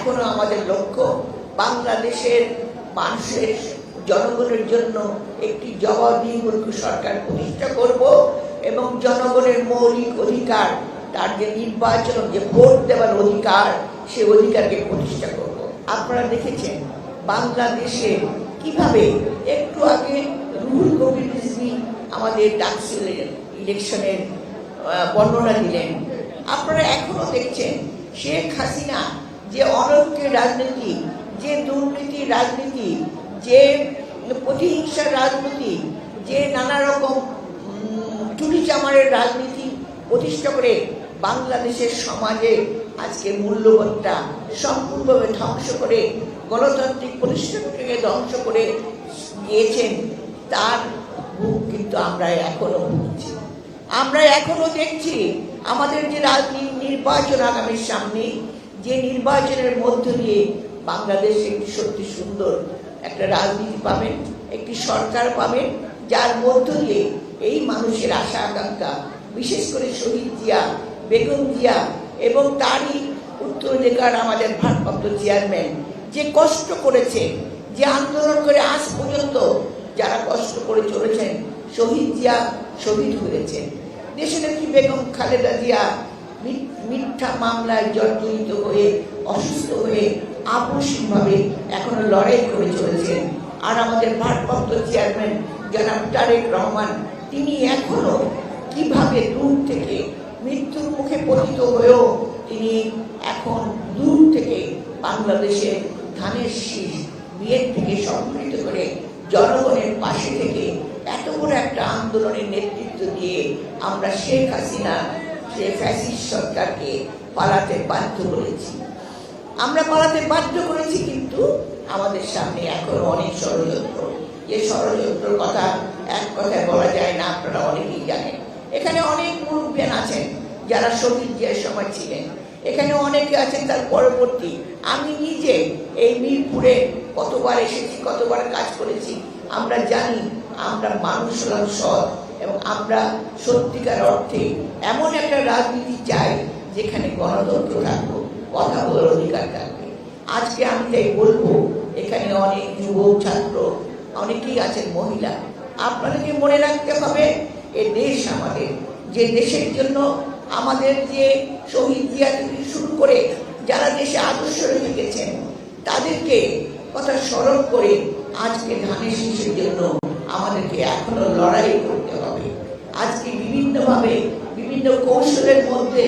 এখনও আমাদের লক্ষ্য বাংলাদেশের মানুষের জনগণের জন্য একটি জবাবদিহিমূলক সরকার প্রতিষ্ঠা করব এবং জনগণের মৌলিক অধিকার, তার যে নির্বাচন, যে ভোট দেওয়ার অধিকার, সে অধিকারকে প্রতিষ্ঠা করব। আপনারা দেখেছেন বাংলাদেশে কীভাবে একটু আগে রুহুল কবির রিজভী আমাদের ডাকসিলের ইলেকশনের বর্ণনা দিলেন। আপনারা এখনও দেখছেন শেখ হাসিনা যে অনৈক্যের রাজনীতি, যে দুর্নীতির রাজনীতি, যে প্রতিহিংসার রাজনীতি, যে নানা রকম চুরি চামারের রাজনীতি প্রতিষ্ঠা করে বাংলাদেশের সমাজে আজকে মূল্যবোধটা সম্পূর্ণভাবে ধ্বংস করে, গণতান্ত্রিক প্রতিষ্ঠানকে ধ্বংস করে গিয়েছেন তার মুখ কিন্তু আমরা এখনও ভুগছি আমরা এখনও দেখছি আমাদের যে রাজনীতি নির্বাচন আগামীর সামনে যে নির্বাচনের মধ্য দিয়ে বাংলাদেশ একটি সত্যি সুন্দর একটা রাজনীতি পাবেন একটি সরকার পাবেন যার মধ্য দিয়ে এই মানুষের আশা আকাঙ্ক্ষা, বিশেষ করে শহীদ জিয়া, বেগম জিয়া এবং তারই উত্তরাধিকার আমাদের ভারপ্রাপ্ত চেয়ারম্যান যে কষ্ট করেছে, যে আন্দোলন করে আজ পর্যন্ত যারা কষ্ট করে চলেছেন, শহীদ জিয়া শহীদ হয়েছেন। দেশনেত্রী বেগম খালেদা জিয়া মিথ্যা মামলায় জর্জরিত হয়ে, অসুস্থ হয়ে আপসীনভাবে এখনও লড়াই করে চলেছেন। আর আমাদের ভারপ্রাপ্ত চেয়ারম্যান জনাব তারেক রহমান, তিনি এখনও কীভাবে দূর থেকে মৃত্যুর মুখে পতিত হয়েও তিনি এখন দূর থেকে বাংলাদেশের ধানের শীষ বিয়ের থেকে সম্মিলিত করে জনগণের পাশে থেকে এত বড় একটা আন্দোলনের নেতৃত্ব দিয়ে আমরা শেখ হাসিনা সরকারকে পালাতে বাধ্য করেছি। আমরা পালাতে বাধ্য করেছি কিন্তু আমাদের সামনে এখনও অনেক ষড়যন্ত্র। কথা এক কথায় বলা যায় না, আপনারা অনেকেই জানেন। এখানে অনেক মুরব্বিয়ান আছেন যারা শহীদ জিয়ার সময় ছিলেন। এখানে অনেকে আছেন তার পরবর্তী। আমি নিজে এই মিরপুরে কতবার এসেছি, কতবার কাজ করেছি, আমরা জানি, আমরা মানুষ হলাম সৎ। এবং আমরা সত্যিকার অর্থে এমন একটা রাজনীতি চাই যেখানে গণতন্ত্র থাকব কথা বলার অধিকার থাকবে আজকে আমি তাই বলব, এখানে অনেক যুবক, ছাত্র, অনেকেই আছেন মহিলা, আপনাদেরকে মনে রাখতে হবে, এ দেশ আমাদের, যে দেশের জন্য আমাদের যে শহীদ জিয়া থেকে শুরু করে যারা দেশে আদর্শ রেখে গেছেন, তাদেরকে কথা স্মরণ করে আজকে ধানের শীষের জন্য আমাদেরকে এখনও লড়াই বিভিন্নভাবে, বিভিন্ন কৌশলের মধ্যে,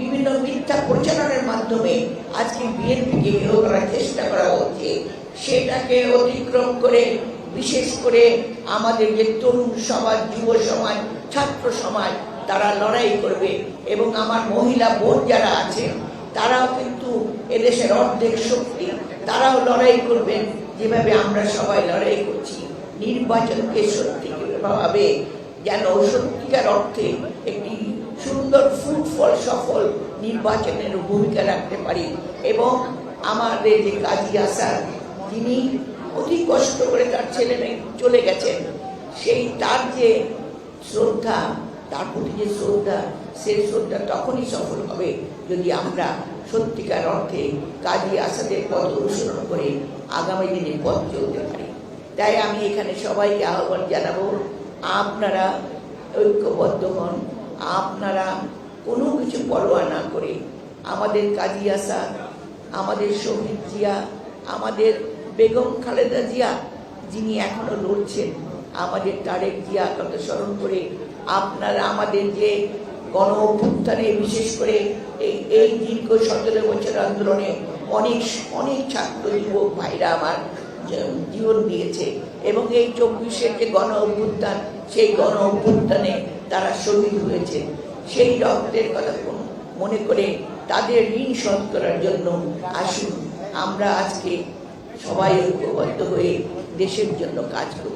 বিভিন্ন মিথ্যা প্রচারণের মাধ্যমে আজকে বিএনপিকে হেয় করার চেষ্টা করা হচ্ছে। সেটাকে অতিক্রম করে, বিশেষ করে আমাদের যে তরুণ সমাজ, যুব সমাজ, ছাত্র সমাজ, তারা লড়াই করবে এবং আমার মহিলা বোন যারা আছেন, তারাও কিন্তু এদেশের অর্ধেক শক্তি, তারাও লড়াই করবেন। যেভাবে আমরা সবাই লড়াই করছি, নির্বাচনকে সত্যিভাবে যেন সত্যিকার অর্থে একটি সুন্দর ফ্রুটফল সফল নির্বাচনের ভূমিকা রাখতে পারি। এবং আমাদের যে কাজী আসার তিনি অতি কষ্ট করে তার ছেলে মেয়ে চলে গেছেন। সেই তার যে শ্রদ্ধা, তার প্রতি যে শ্রদ্ধা, সেই শ্রদ্ধা তখনই সফল হবে যদি আমরা সত্যিকার অর্থে কাজী আসাদের পথ অনুসরণ করে আগামী দিনে পথ চলতে পারি। তাই আমি এখানে সবাইকে আহ্বান জানাব আপনারা ঐক্যবদ্ধ হন। আপনারা কোনো কিছু পরোয়া না করে আমাদের কাজী আসা আমাদের শহীদ জিয়া, আমাদের বেগম খালেদা জিয়া, যিনি এখনও লড়ছেন, আমাদের তারেক জিয়া কথা স্মরণ করে আপনারা আমাদের যে গণ অভ্যুত্থানে বিশেষ করে এই এই দীর্ঘ সতেরো বছর আন্দোলনে অনেক অনেক ছাত্র যুবক ভাইরা আমার জীবন দিয়েছে। এবং এই চব্বিশের যে গণ অভ্যুত্থান, সেই গণ অভ্যুত্থানে তারা শহীদ হয়েছে। সেই রক্তের কথা মনে করে তাদের ঋণ শোধ করার জন্য আসুন। আমরা আজকে সবাই ঐক্যবদ্ধ হয়ে দেশের জন্য কাজ করি।